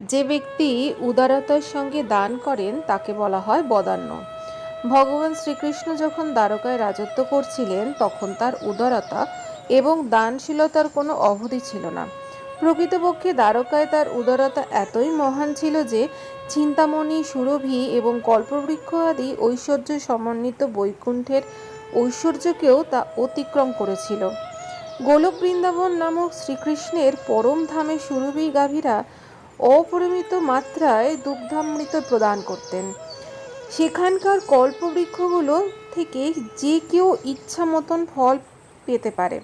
যে ব্যক্তি উদারতার সঙ্গে দান করেন, তাকে বলা হয় বদান্য। ভগবান শ্রীকৃষ্ণ যখন দ্বারকায় রাজত্ব করছিলেন, তখন তার উদারতা এবং দানশীলতার কোনো অবধি ছিল না। প্রকৃতপক্ষে দ্বারকায় তার উদারতা এতই মহান ছিল যে, চিন্তামণি, সুরভি এবং কল্পবৃক্ষ আদি ঐশ্বর্য সমন্বিত বৈকুণ্ঠের ঐশ্বর্যকেও তা অতিক্রম করেছিল। গোলক বৃন্দাবন নামক শ্রীকৃষ্ণের পরম ধামে সুরভি গাভীরা অপরিমিত মাত্রায় দুগ্ধামৃত প্রদান করতেন। সেখানকার কল্পবৃক্ষগুলো থেকে যে কেউ ইচ্ছা মতন ফল পেতে পারে।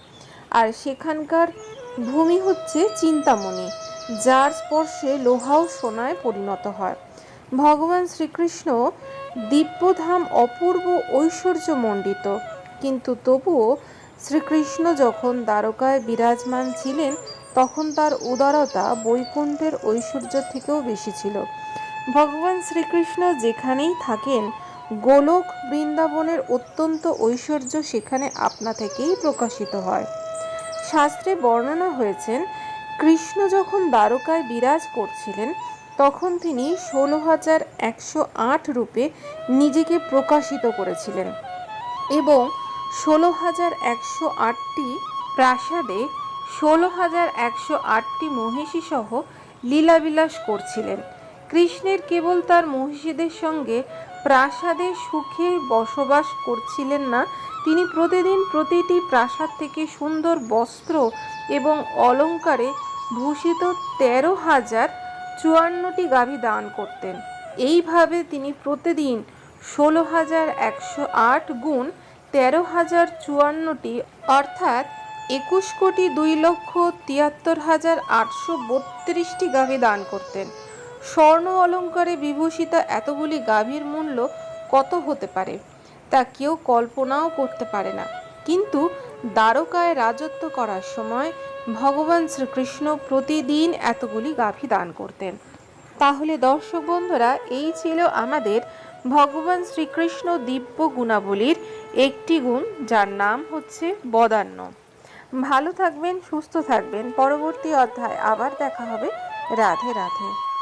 আর সেখানকার ভূমি হচ্ছে চিন্তামণি, যার স্পর্শে লোহাও সোনায় পরিণত হয়। ভগবান শ্রীকৃষ্ণ দিব্যধাম অপূর্ব ঐশ্বর্যমণ্ডিত, কিন্তু তবুও শ্রীকৃষ্ণ যখন দ্বারকায় বিরাজমান ছিলেন তখন তার উদারতা বৈকুণ্ঠের ঐশ্বর্য থেকেও বেশি ছিল। ভগবান শ্রীকৃষ্ণ যেখানেই থাকেন, গোলক বৃন্দাবনের অত্যন্ত ঐশ্বর্য সেখানে আপনা থেকেই প্রকাশিত হয়। শাস্ত্রে বর্ণনা হয়েছেন, কৃষ্ণ যখন দ্বারকায় বিরাজ করছিলেন, তখন তিনি ষোলো হাজার একশো আট রূপে নিজেকে প্রকাশিত করেছিলেন এবং ষোলো হাজার একশো আটটি প্রাসাদে ষোলো হাজার একশো আটটি মহিষী সহ লীলাবিলাস করছিলেন। কৃষ্ণের কেবল তার মহিষীদের সঙ্গে প্রাসাদে সুখে বসবাস করছিলেন না। তিনি প্রতিদিন প্রতিটি প্রাসাদ থেকে সুন্দর বস্ত্র এবং অলঙ্কারে ভূষিত তেরো হাজার চুয়ান্নটি গাভী দান করতেন। এইভাবে তিনি প্রতিদিন ষোলো হাজার একশো আট গুণ তেরো হাজার চুয়ান্নটি, অর্থাৎ একুশ কোটি দুই লক্ষ তিয়াত্তর হাজার আটশো বত্রিশটি গাভী দান করতেন। স্বর্ণ অলঙ্কারে বিভূষিতা এতগুলি গাভীর মূল্য কত হতে পারে, তা কেউ কল্পনাও করতে পারে না। কিন্তু দ্বারকায় রাজত্ব করার সময় ভগবান শ্রীকৃষ্ণ প্রতিদিন এতগুলি গাভী দান করতেন। তাহলে দর্শক বন্ধুরা, এই ছিল আমাদের ভগবান শ্রীকৃষ্ণ দিব্য গুণাবলীর একটি গুণ, যার নাম হচ্ছে বদান্য। ভালো থাকবেন সুস্থ থাকবেন। পরবর্তী অধ্যায় আবার দেখা হবে। রাধে রাধে।